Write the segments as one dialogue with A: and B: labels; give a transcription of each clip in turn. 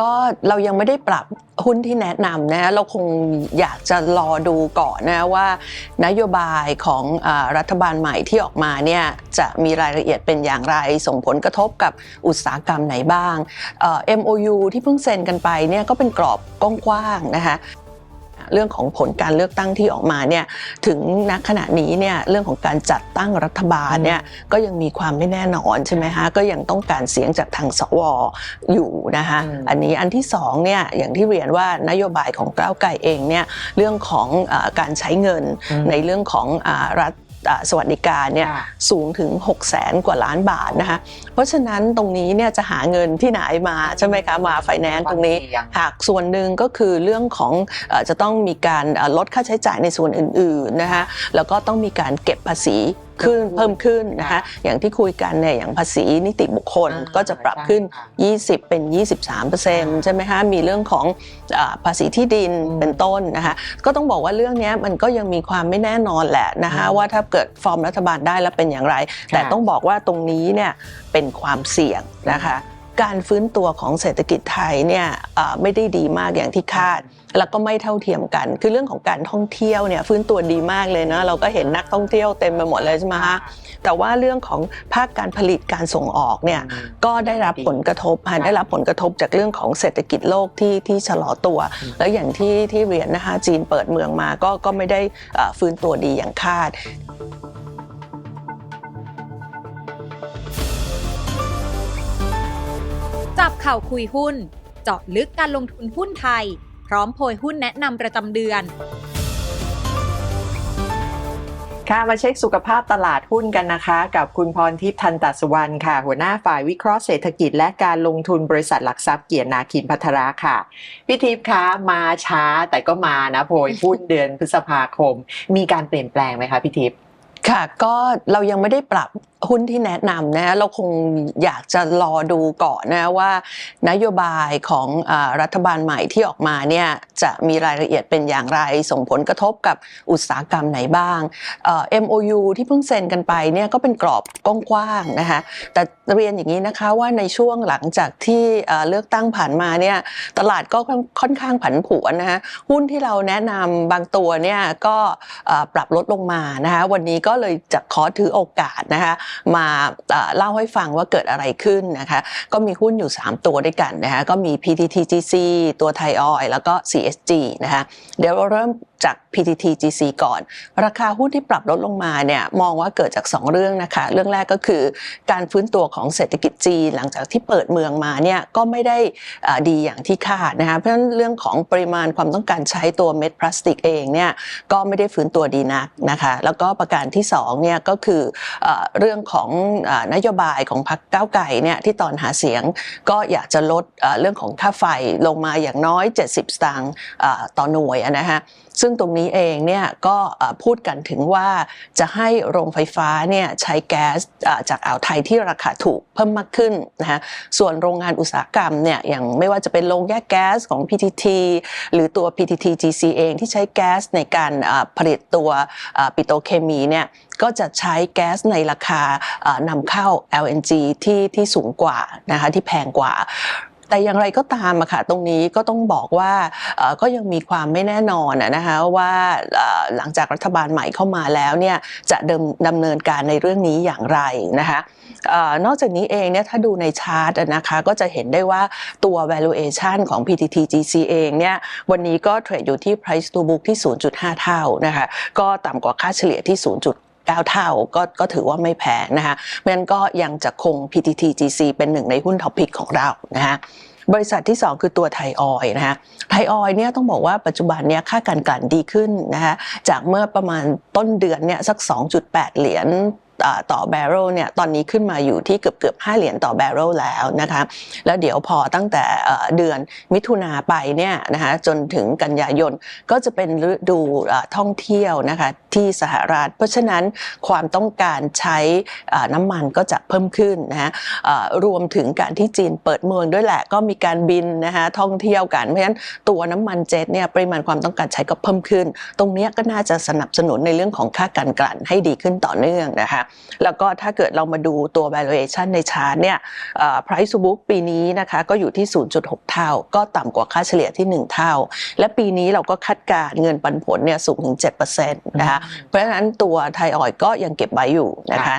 A: ก็เรายังไม่ได้ปรับหุ้นที่แนะนำนะเราคงอยากจะรอดูก่อนนะว่านโยบายของรัฐบาลใหม่ที่ออกมาเนี่ยจะมีรายละเอียดเป็นอย่างไรส่งผลกระทบกับอุตสาหกรรมไหนบ้างเอ่อ MOU ที่เพิ่งเซ็นกันไปเนี่ยก็เป็นกรอบกว้างๆนะคะ เรื่องของผลการเลือกตั้งที่ออกมาเนี่ยถึงณขณะนี้เนี่ยเรื่องของการจัดตั้งรัฐบาลเนี่ยก็ยังมีความไม่แน่นอนใช่ไหมคะก็ยังต้องการเสียงจากทางสวอยู่นะคะ
B: อืม
A: อันนี้อันที่สองเนี่ยอย่างที่เรียนว่านโยบายของก้าวไกลเองเนี่ยเรื่องของอาการใช้เงิน
B: อืม
A: ในเรื่องของอารัฐอ่า สวัสดิการเนี่ย
B: ค่ะ
A: สูงถึง 6 0แสนกว่าล้านบาทนะคะเพราะฉะนั้นตรงนี้เนี่ยจะหาเงินที่ไหนมาใช่ไหมคะมาไฟแนนซ์ตรงนี้
B: ความเสี่ยง
A: หากส่วนหนึ่งก็คือเรื่องของเออจะต้องมีการเอ่อลดค่าใช้จ่ายในส่วนอื่นๆนะคะแล้วก็ต้องมีการเก็บภาษี ขึ้น
B: เพิ่
A: เพิ่
B: ม
A: ม
B: ขึ้
A: ขึ้
B: น
A: นนะคะอย่างที่คุยกันเนี่ยอย่างภาษีนิติบุคคล
B: อ่า
A: ก็จะปรับขึ้น
B: ใช่ค่ะ
A: 20 เป็น 23%ใช่ไหมคะมีเรื่องของอาภาษีที่ดิน
B: อืม
A: เป็นต้นนะคะก็ต้องบอกว่าเรื่องเนี้ยมันก็ยังมีความไม่แน่นอนแหละนะคะ
B: อืม
A: ว่าถ้าเกิดฟอร์มรัฐบาลได้แล้วเป็นอย่างไร แต่ต้องบอกว่าตรงนี้เนี่ยเป็นความเสี่ยงนะคะการฟื้นตัวของเศรษฐกิจไทยเนี่ยเอ่อไม่ได้ดีมากอย่างที่คาด แล้วก็ไม่เท่าเทียมกัน คือเรื่องของการท่องเที่ยวเนี่ยฟื้นตัวดีมากเลยนะเราก็เห็นนักท่องเที่ยวเต็มไปหมดเลยใช่ไหมคะแต่ว่าเรื่องของภาคการผลิตการส่งออกเนี่ย
B: อืม
A: ก็ได้รับผลกระทบค่ะได้รับผลกระทบจากเรื่องของเศรษฐกิจโลกที่ที่ชะลอตัว
B: อืม
A: แล้วอย่างที่ที่เรียนนะคะจีนเปิดเมืองมาก็ก็ไม่ได้เอ่อฟื้นตัวดีอย่างคาด
C: จับข่าวคุยหุ้น เจาะลึกการลงทุนหุ้นไทย พร้อมโพยหุ้นแนะนำประจำเดือน
B: ค่ะมาเช็คสุขภาพตลาดหุ้นกันนะคะ กับคุณพรทิพย์ทันตสุวรรณค่ะ หัวหน้าฝ่ายวิเคราะห์เศรษฐกิจและการลงทุนบริษัทหลักทรัพย์เกียรตินาคินพัทระค่ะพี่ทิพย์คะมาช้าแต่ก็มานะโพยหุ้นเดือนพฤษภาคม มีการเปลี่ยนแปลงไหมคะพี่ทิพย์
A: ค่ะก็เรายังไม่ได้ปรับหุ้นที่แนะนำนะเราคงอยากจะรอดูก่อนนะว่านโยบายของอรัฐบาลใหม่ที่ออกมาเนี่ยจะมีรายละเอียดเป็นอย่างไรส่งผลกระทบกับอุตสาหกรรมไหนบ้างเอ่อ MOU ที่เพิ่งเซ็นกันไปเนี่ยก็เป็นกรอบกว้างๆนะคะแต่เรียนอย่างนี้นะคะว่าในช่วงหลังจากที่เลือกตั้งผ่านมาเนี่ยตลาดก็ค่อนข้างผันผวนนะคะหุ้นที่เราแนะนำบางตัวเนี่ยก็ปรับลดลงมานะคะวันนี้ก็ก็เลยจะขอถือโอกาสนะคะมาเล่าให้ฟังว่าเกิดอะไรขึ้นนะคะก็มีหุ้นอยู่ 3 ตัวด้วยกันนะคะก็มี PTTGC ตัวไทยออยแล้วก็ CSG นะคะเดี๋ยวเราเริ่มจาก PTTGC ก่อน ราคาหุ้นที่ปรับลดลงมาเนี่ยมองว่าเกิดจาก 2 เรื่องนะคะเรื่องแรกก็คือการฟื้นตัวของเศรษฐกิจจีนหลังจากที่เปิดเมืองมาเนี่ยก็ไม่ได้ดีอย่างที่คาดนะคะเพราะฉะนั้นเรื่องของปริมาณความต้องการใช้ตัวเม็ดพลาสติกเองเนี่ยก็ไม่ได้ฟื้นตัวดีนักนะคะแล้วก็ประการที่2เนี่ยก็คือเรื่องของนโยบายของพรรคก้าวไก่เนี่ยที่ตอนหาเสียงก็อยากจะลดเรื่องของค่าไฟลงมาอย่างน้อย 70 สตางค์ต่อหน่วยนะฮะซึ่งตรงนี้เองเนี่ยก็พูดกันถึงว่าจะให้โรงไฟฟ้าเนี่ยใช้แก๊สจากอ่าวไทยที่ราคาถูกเพิ่มมากขึ้นนะฮะส่วนโรงงานอุตสาหกรรมเนี่ยอย่างไม่ว่าจะเป็นโรงแยกแก๊สของ PTT หรือตัว PTTGC เองที่ใช้แก๊สในการผลิตตัวปิโตเคมีเนี่ยก็จะใช้แก๊สในราคานำเข้า LNG ที่ที่สูงกว่านะคะที่แพงกว่า แต่อย่างไรก็ตามอะค่ะตรงนี้ก็ต้องบอกว่าก็ยังมีความไม่แน่นอนนะคะว่าหลังจากรัฐบาลใหม่เข้ามาแล้วเนี่ยจะดำดำเนินการในเรื่องนี้อย่างไรนะคะนอกจากนี้เองเนี่ยถ้าดูในชาร์ตนะคะก็จะเห็นได้ว่าตัว valuation ของ PTTGC เองเนี่ยวันนี้ก็เทรดอยู่ที่ price to book ที่ 0.5 เท่านะคะก็ต่ำกว่าค่าเฉลี่ยที่ 0. 9 เท่าก็ก็ถือว่าไม่แพงนะคะเพราะฉะนั้นก็ยังจะคง PTTGC เป็นหนึ่งในหุ้นท็อปพิกของเรานะคะบริษัทที่ 2 คือตัวไทยออยนะคะไทยออยเนี่ยต้องบอกว่าปัจจุบันเนี่ยค่าการกลั่นดีขึ้นนะคะจากเมื่อประมาณต้นเดือนเนี่ยสัก 2.8 เหรียญอ่าต่อแบเรลเนี่ยตอนนี้ขึ้นมาอยู่ที่เกือบเกือบ5เหรียญต่อแบเรลแล้วนะคะแล้วเดี๋ยวพอตั้งแต่เดือนมิถุนาไปเนี่ยนะคะจนถึงกันยายนก็จะเป็นฤดูท่องเที่ยวนะคะที่สหรัฐ เพราะฉะนั้นความต้องการใช้น้ำมันก็จะเพิ่มขึ้นนะฮะรวมถึงการที่จีนเปิดเมืองด้วยแหละก็มีการบินนะฮะท่องเที่ยวกัน เพราะฉะนั้นตัวน้ำมันเจ็ตเนี่ยปริมาณความต้องการใช้ก็เพิ่มขึ้น ตรงนี้ก็น่าจะสนับสนุนในเรื่องของค่าการกลั่นให้ดีขึ้นต่อเนื่องนะคะแล้วก็ถ้าเกิดเรามาดูตัว valuation ในชาร์ตเนี่ย price to book ปีนี้นะคะก็อยู่ที่ 0.6 เท่า ก็ต่ำกว่าค่าเฉลี่ยที่ 1 เท่า และปีนี้เราก็คาดการเงินปันผลเนี่ยสูงถึง 7%นะคะเพราะฉะนั้นตัวไทยออยล์ก็ยังเก็บไว้อยู่นะคะ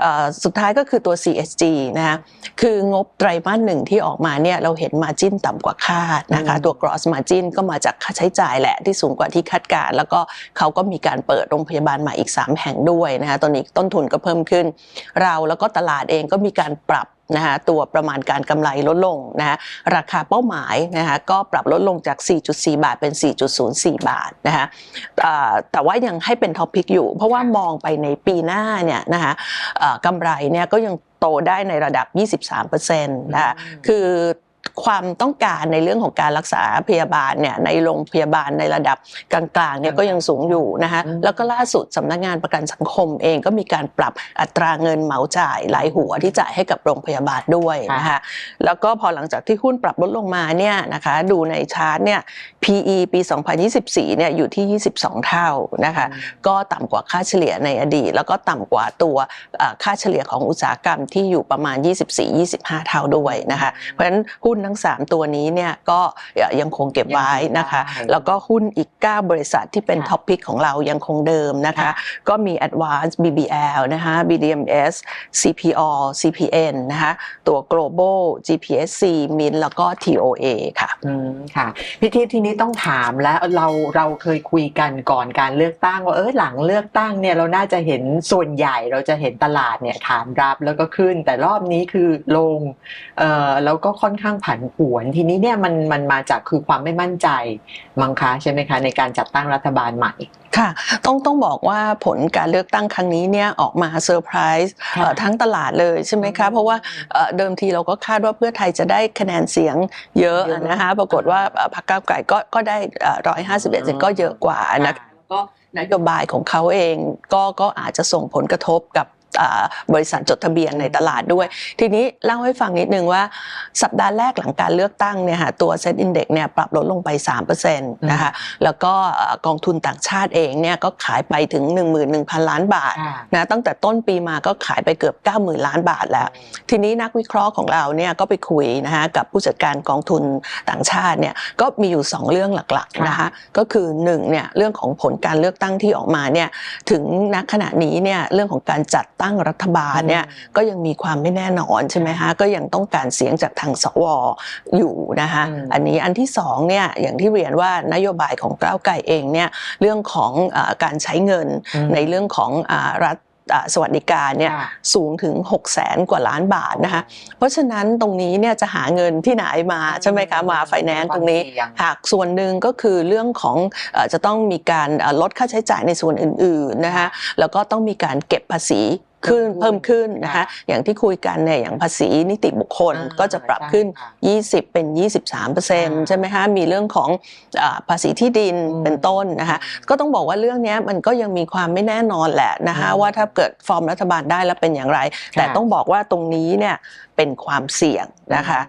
A: เอ่อสุดท้ายก็คือตัว CSG นะคะคืองบไตรมาสหนึ่งที่ออกมาเนี่ยเราเห็นมาจิ้นต่ำกว่าคาดนะคะ
B: อืม
A: ตัว gross margin ก็มาจากค่าใช้จ่ายแหละที่สูงกว่าที่คาดการณ์แล้วก็เขาก็มีการเปิดโรงพยาบาลใหม่อีก 3 แห่งด้วยนะคะตอนนี้ต้นทุนก็เพิ่มขึ้น เราแล้วก็ตลาดเองก็มีการปรับนะคะตัวประมาณการกำไรลดลงนะคะราคาเป้าหมายนะคะก็ปรับลดลงจาก 4.4 บาทเป็น 4.04 บาทนะคะอ่าแต่ว่ายังให้เป็นท็อปพิกอยู่ เพราะว่ามองไปในปีหน้าเนี่ยนะคะอ่ากำไรเนี่ยก็ยังโตได้ในระดับ 23%นะคะคือ ความต้องการในเรื่องของการรักษาพยาบาลเนี่ยในโรงพยาบาลในระดับกลางๆเนี่ยก็ยังสูงอยู่นะคะ
B: อืม
A: แล้วก็ล่าสุดสำนักงานประกันสังคมเองก็มีการปรับอัตราเงินเหมาจ่ายรายหัวที่จ่ายให้กับโรงพยาบาลด้วยนะคะแล้วก็พอหลังจากที่หุ้นปรับลดลงมาเนี่ยนะคะดูในชาร์ตเนี่ย PE ปี 2024เนี่ยอยู่ที่ 22 เท่านะคะก็ต่ำกว่าค่าเฉลี่ยในอดีต แล้วก็ต่ำกว่าตัวเอ่อค่าเฉลี่ยของอุตสาหกรรมที่อยู่ประมาณ 24-25 เท่าด้วยนะคะเพราะฉะนั้นหุ้นทั้ง 3 ตัวนี้เนี่ยก็ยังคงเก็บไว้นะคะ
B: ยังเก็บได้
A: แล้วก็หุ้นอีก 9 บริษัทที่เป็น
B: ค่ะ
A: ท็อปพิกของเรายังคงเดิมนะคะ
B: ค่ะ
A: ก็มี Advance BBL นะคะ BDMS CPO CPN นะคะตัว Global GPSC Mint แล้วก็ TOA ค่ะ
B: อืมค่ะพี่ทิพย์ทีนี้ต้องถามแล้วเราเราเคยคุยกันก่อนการเลือกตั้งว่าเออหลังเลือกตั้งเนี่ยเราน่าจะเห็นส่วนใหญ่เราจะเห็นตลาดเนี่ยขานรับแล้วก็ขึ้น แต่รอบนี้คือลงเอ่อแล้วก็ค่อนข้างผันผวน ทีนี้เนี่ยมันมันมาจากคือความไม่มั่นใจมั้งคะใช่ไหมคะในการจัดตั้งรัฐบาลใหม่
A: ค่ะต้องต้องบอกว่าผลการเลือกตั้งครั้งนี้เนี่ยออกมาเซอร์ไพรส์เอ่อทั้งตลาดเลยใช่ไหมคะเพราะว่าเอ่อเดิมทีเราก็คาดว่าเพื่อไทยจะได้คะแนนเสียงเยอะ
B: เยอะ
A: นะคะปรากฏว่าเอ่อพรรคก้าวไกลก็ก็ได้ร้อยห้าสิบเอ็ดเสียงก็เยอะกว่านะคะแล้วก็นโยบายของเขาเองก็ก็อาจจะส่งผลกระทบกับอ่า บริษัทจดทะเบียนในตลาดด้วย ทีนี้เล่าให้ฟังนิดนึงว่าสัปดาห์แรกหลังการเลือกตั้งเนี่ยค่ะตัวเซ็ตอินเด็กเนี่ยปรับลดลงไป3%นะคะแล้วก็เอ่อกองทุนต่างชาติเองเนี่ยก็ขายไปถึง 11,000 ล้านบาท
B: ค่ะ
A: นะตั้งแต่ต้นปีมาก็ขายไปเกือบ 90,000 ล้านบาทแล้ว ทีนี้นักวิเคราะห์ของเราเนี่ยก็ไปคุยนะคะกับผู้จัดการกองทุนต่างชาติเนี่ยก็มีอยู่ 2 เรื่องหลักๆนะคะก็คือ1เนี่ยเรื่องของผลการเลือกตั้งที่ออกมาเนี่ยถึงณขณะนี้เนี่ยเรื่องของการจัดตั้งรัฐบาลเนี่ยก็ยังมีความไม่แน่นอนใช่ไหมฮะก็ยังต้องการเสียงจากทางสวอยู่นะคะ
B: อืม
A: อันนี้อันที่สองเนี่ยอย่างที่เรียนว่านโยบายของก้าวไกลเองเนี่ยเรื่องของอาการใช้เงิน
B: อืม
A: ในเรื่องของอารัฐอ่าสวัสดิการเนี่ย
B: ค่ะ
A: สูงถึง 6 0แสนกว่าล้านบาทนะคะเพราะฉะนั้นตรงนี้เนี่ยจะหาเงินที่ไหนมาใช่ไหมคะมาไฟแนนซ์ตรงนี้
B: ความเสี่ยง
A: หากส่วนหนึ่งก็คือเรื่องของเออจะต้องมีการเอ่อลดค่าใช้จ่ายในส่วนอื่นๆนะคะแล้วก็ต้องมีการเก็บภาษี ขึ้น
B: เพิ่
A: เพิ่
B: ม
A: ม
B: ขึ้
A: ขึ้
B: น
A: นนะคะ
B: ค่ะ
A: อย่างที่คุยกันเนี่ยอย่างภาษีนิติบุคคล
B: อ่า
A: ก็จะปรับขึ้น
B: ใช่ค่ะ
A: 20 เป็น 23%ใช่ไหมคะมีเรื่องของอาภาษีที่ดิน
B: อืม
A: เป็นต้นนะคะก็ต้องบอกว่าเรื่องเนี้ยมันก็ยังมีความไม่แน่นอนแหละนะคะ
B: อืม
A: ว่าถ้าเกิดฟอร์มรัฐบาลได้แล้วเป็นอย่างไร แต่ต้องบอกว่าตรงนี้เนี่ยเป็นความเสี่ยงนะคะ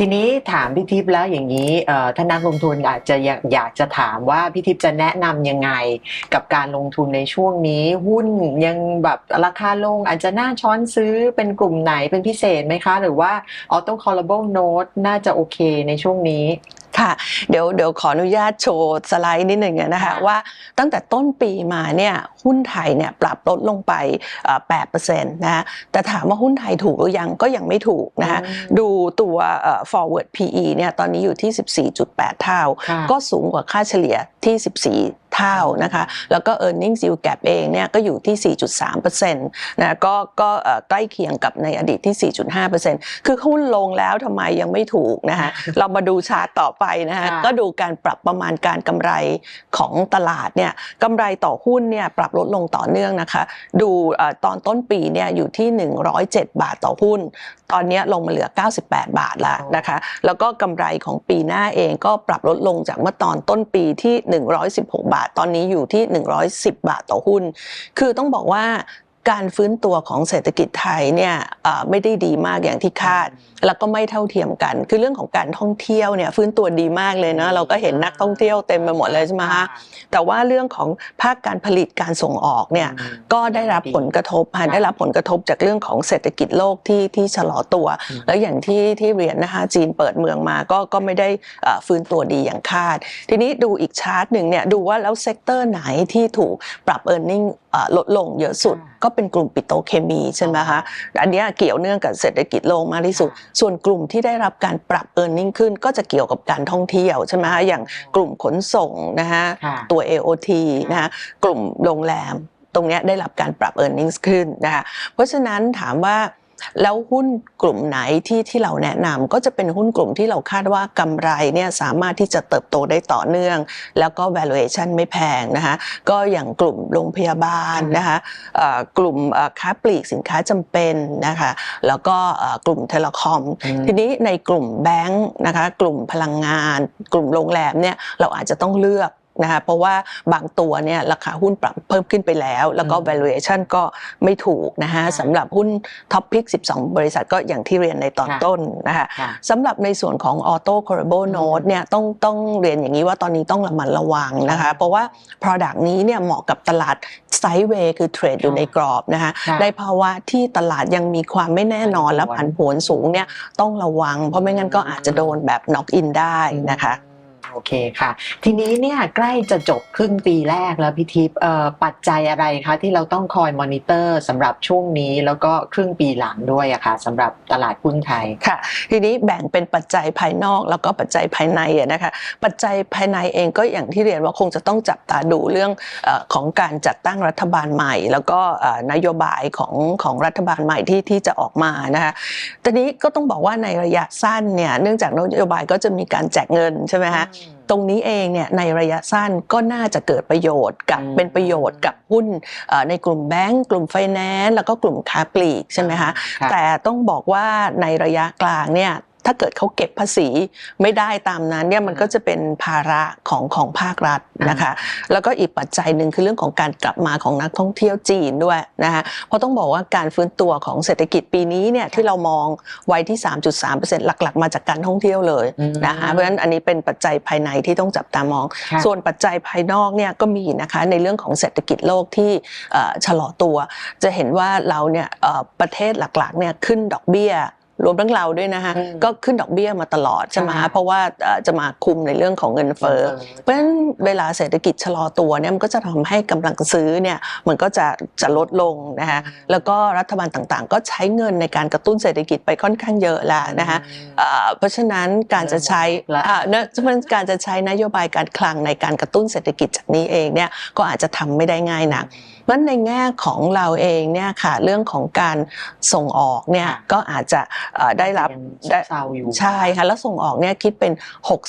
B: ทีนี้ถามพี่ทิพย์แล้วอย่างนี้เอ่อถ้านักลงทุนอาจจะอยากอยากจะถามว่าพี่ทิพย์จะแนะนำยังไงกับการลงทุนในช่วงนี้ หุ้นยังแบบราคาลงอาจจะน่าช้อนซื้อเป็นกลุ่มไหนเป็นพิเศษไหมคะ หรือว่า auto callable note น่าจะโอเคในช่วงนี้
A: ค่ะ เดี๋ยวเดี๋ยวขออนุญาตโชว์สไลด์นิดหนึ่งอะนะคะ
B: ค่ะ
A: ว่าตั้งแต่ต้นปีมาเนี่ยหุ้นไทยเนี่ยปรับลดลงไปเอ่อ8%นะคะแต่ถามว่าหุ้นไทยถูกหรือยังก็ยังไม่ถูกนะคะ
B: อืม
A: ดูตัวเอ่อ forward PE เนี่ยตอนนี้อยู่ที่ 14.8 เท่า
B: ค่ะ
A: ก็สูงกว่าค่าเฉลี่ยที่ 14 เท่านะคะแล้วก็ e a r n i n g yield gap เองเนี่ยก็อยู่ที่ 4.3%นะก็ก็เอ่อใกล้เคียงกับในอดีตที่ 4.5%คือหุ้นลงแล้วทำไมยังไม่ถูกนะคะเรามาดูชาร์ตต่อไปนะคะ
B: ค่ะ
A: ก็ดูการปรับประมาณการกำไรของตลาดเนี่ยกำไรต่อหุ้นเนี่ยปรับลดลงต่อเนื่องนะคะ ดูเอ่อตอนต้นปีเนี่ยอยู่ที่ 107 บาทต่อหุ้น ตอนเนี้ยลงมาเหลือ 98 บาทแล้วนะคะ แล้วก็กำไรของปีหน้าเองก็ปรับลดลงจากเมื่อตอนต้นปีที่ 116 บาททตอนนี้อยู่ที่ 110 บาทต่อหุ้น คือต้องบอกว่าการฟื้นตัวของเศรษฐกิจไทยเนี่ยไม่ได้ดีมากอย่างที่คาดแล้วก็ไม่เท่าเทียมกัน คือเรื่องของการท่องเที่ยวเนี่ยฟื้นตัวดีมากเลยนะเราก็เห็นนักท่องเที่ยวเต็มไปหมดเลยใช่ไหมคะแต่ว่าเรื่องของภาคการผลิตการส่งออกเนี่ยก็ได้รับผลกระทบค่ะได้รับผลกระทบจากเรื่องของเศรษฐกิจโลกที่ที่ชะลอตัว
B: อืม
A: แล้วอย่างที่ที่เรียนนะคะจีนเปิดเมืองมาก็ก็ไม่ได้เอ่อฟื้นตัวดีอย่างคาด ทีนี้ดูอีกชาร์ตหนึ่งเนี่ยดูว่าแล้วเซกเตอร์ไหนที่ถูกปรับเออร์เน็งลดลงเยอะสุด
B: ค่ะ
A: ก็เป็นกลุ่มปิโตรเคมีใช่ไหมคะอันเนี้ยเกี่ยวเนื่องกับเศรษฐกิจโลกมากที่สุดส่วนกลุ่มที่ได้รับการปรับเออร์เน็งขึ้นก็จะเกี่ยวกับการท่องเที่ยวใช่ไหมคะอย่างกลุ่มขนส่งนะคะ
B: ค่ะ
A: ตัว AOT นะคะกลุ่มโรงแรมตรงเนี้ยได้รับการปรับ e a r n i n g ขึ้นนะคะเพราะฉะนั้นถามว่า แล้วหุ้นกลุ่มไหนที่ที่เราแนะนำก็จะเป็นหุ้นกลุ่มที่เราคาดว่ากำไรเนี่ยสามารถที่จะเติบโตได้ต่อเนื่อง แล้วก็ valuation ไม่แพงนะคะก็อย่างกลุ่มโรงพยาบาลนะคะเอ่อกลุ่มเอ่อค้าปลีกสินค้าจำเป็นนะคะแล้วก็เอ่อกลุ่มเทเลคอม
B: อืม
A: ทีนี้ในกลุ่มแบงค์นะคะกลุ่มพลังงาน กลุ่มโรงแรมเนี่ยเราอาจจะต้องเลือก นะคะเพราะว่าบางตัวเนี่ยราคาหุ้นปรับเพิ่มขึ้นไปแล้ว แล้วก็
B: อืม
A: valuation ก็ไม่ถูกนะคะ
B: ค่ะ
A: สำหรับหุ้นท็อปพิก12 บริษัทก็อย่างที่เรียนในตอน
B: ค่ะ
A: ต้นนะคะ
B: ค่ะ
A: สำหรับในส่วนของ auto correlable note เนี่ยต้องต้องเรียนอย่างนี้ว่าตอนนี้ต้องระมัดระวังนะคะเพราะว่า product นี้เนี่ยเหมาะกับตลาดไซด์เวย์คือเทรดอยู่ในกรอบนะคะ
B: ค่ะ
A: ในภาวะที่ตลาดยังมีความไม่แน่นอนและผันผวนสูงเนี่ยต้องระวัง เพราะไม่งั้นก็อาจจะโดนแบบน็อกอินได้นะคะ
B: โอเคค่ะ ทีนี้เนี่ยใกล้จะจบครึ่งปีแรกแล้วพี่ทิพย์ปัจจัยอะไรคะที่เราต้องคอยมอนิเตอร์สำหรับช่วงนี้แล้วก็ครึ่งปีหลังด้วยอะค่ะสำหรับตลาดหุ้นไทย
A: ค่ะ ทีนี้แบ่งเป็นปัจจัยภายนอกแล้วก็ปัจจัยภายในอะนะคะปัจจัยภายในเองก็อย่างที่เรียนว่าคงจะต้องจับตาดูเรื่องของการจัดตั้งรัฐบาลใหม่ แล้วก็นโยบายของของรัฐบาลใหม่ที่ที่จะออกมานะคะตอนนี้ก็ต้องบอกว่าในระยะสั้นเนี่ยเนื่องจากนโยบายก็จะมีการแจกเงินใช่ไหมคะ ตรงนี้เองเนี่ยในระยะสั้นก็น่าจะเกิดประโยชน์กับ
B: อืม
A: เป็นประโยชน์กับหุ้นเอ่อในกลุ่มแบงก์กลุ่มไฟแนนซ์แล้วก็กลุ่มค้าปลีกใช่ไหมคะ
B: ค่ะ
A: แต่ต้องบอกว่าในระยะกลางเนี่ยถ้าเกิดเขาเก็บภาษีไม่ได้ตามนั้นเนี่ยมันก็จะเป็นภาระของของภาครัฐนะคะแล้วก็อีกปัจจัยหนึ่งคือเรื่องของการกลับมาของนักท่องเที่ยวจีนด้วยนะคะเพราะต้องบอกว่าการฟื้นตัวของเศรษฐกิจปีนี้เนี่ยที่เรามองไว้ที่ 3.3%หลัก ๆ มาจากการท่องเที่ยวเลย
B: อืม
A: นะคะเพราะฉะนั้นอันนี้เป็นปัจจัยภายในที่ต้องจับตามอง
B: ค่ะ
A: ส่วนปัจจัยภายนอกเนี่ยก็มีนะคะในเรื่องของเศรษฐกิจโลกที่เอ่อชะลอตัว จะเห็นว่าเราเนี่ยเอ่อประเทศหลักๆเนี่ยขึ้นดอกเบี้ย รวมทั้งเราด้วยนะคะ
B: อืม
A: ก็ขึ้นดอกเบี้ยมาตลอดใช่ไหม
B: ค่ะ
A: คะเพราะว่าเอ่อจะมาคุมในเรื่องของเงินเฟ้อเพราะฉะนั้นเวลาเศรษฐกิจชะลอตัวเนี่ยมันก็จะทำให้กำลังซื้อเนี่ยมันก็จะจะลดลงนะคะแล้วก็รัฐบาลต่างๆ ก็ใช้เงินในการกระตุ้นเศรษฐกิจไปค่อนข้างเยอะแล้วนะคะเอ่อเพราะฉะนั้นการจะใช้
B: และ
A: อ่าเนอะเพราะฉะนั้นการจะใช้นโยบายการคลังในการกระตุ้นเศรษฐกิจจากนี้เองเนี่ยก็อาจจะทำไม่ได้ง่ายนัก เพราะฉะนั้นในแง่ของเราเองเนี่ยค่ะเรื่องของการส่งออกเนี่ย
B: ค่ะ
A: ก็อาจจะเอ่อได้รับ
B: ยัง
A: ได้
B: เศร้าอยู่
A: ใช่ค่ะแล้วส่งออกเนี่ยคิดเป็น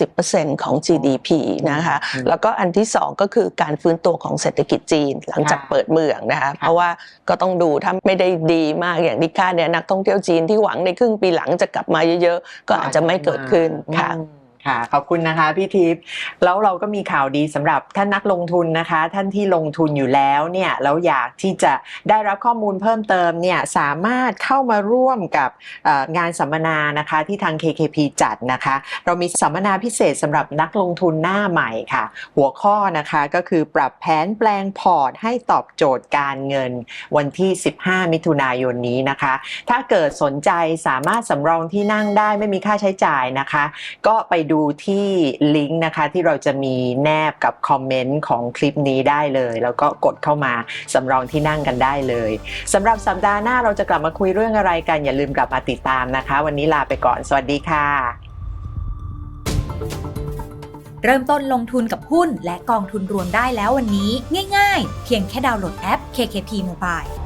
A: 60%ของ GDP นะคะ
B: อืม
A: แล้วก็อันที่สองก็คือการฟื้นตัวของเศรษฐกิจจีน หลังจาก
B: ค่ะ
A: เปิดเมืองนะคะเพราะว่าก็ต้องดูถ้าไม่ได้ดีมากอย่างที่คาดเนี่ยนักท่องเที่ยวจีนที่หวังในครึ่งปีหลังจะกลับมาเยอะๆ ก็อาจจะไม่เกิดขึ้นค่ะ
B: อืม ค่ะขอบคุณนะคะพี่ทิพย์แล้วเราก็มีข่าวดีสำหรับท่านนักลงทุนนะคะ ท่านที่ลงทุนอยู่แล้วเนี่ยแล้วอยากที่จะได้รับข้อมูลเพิ่มเติมเนี่ยสามารถเข้ามาร่วมกับงานสัมมนานะคะที่ทาง KKP จัดนะคะ เรามีสัมมนาพิเศษสำหรับนักลงทุนหน้าใหม่ค่ะ หัวข้อนะคะก็คือปรับแผนแปลงพอร์ตให้ตอบโจทย์การเงินวันที่ 15 มิถุนายนนี้นะคะ ถ้าเกิดสนใจสามารถสำรองที่นั่งได้ไม่มีค่าใช้จ่ายนะคะ ก็ไปดูดูที่ลิงก์นะคะที่เราจะมีแนบกับคอมเมนต์ของคลิปนี้ได้เลย แล้วก็กดเข้ามาสำรองที่นั่งกันได้เลยสำหรับสัปดาห์หน้าเราจะกลับมาคุยเรื่องอะไรกัน อย่าลืมกลับมาติดตามนะคะ วันนี้ลาไปก่อน สวัสดีค่ะ
C: เริ่มต้นลงทุนกับหุ้นและกองทุนรวมได้แล้ววันนี้ ง่าย ๆ เพียงแค่ดาวน์โหลดแอป KKP Mobile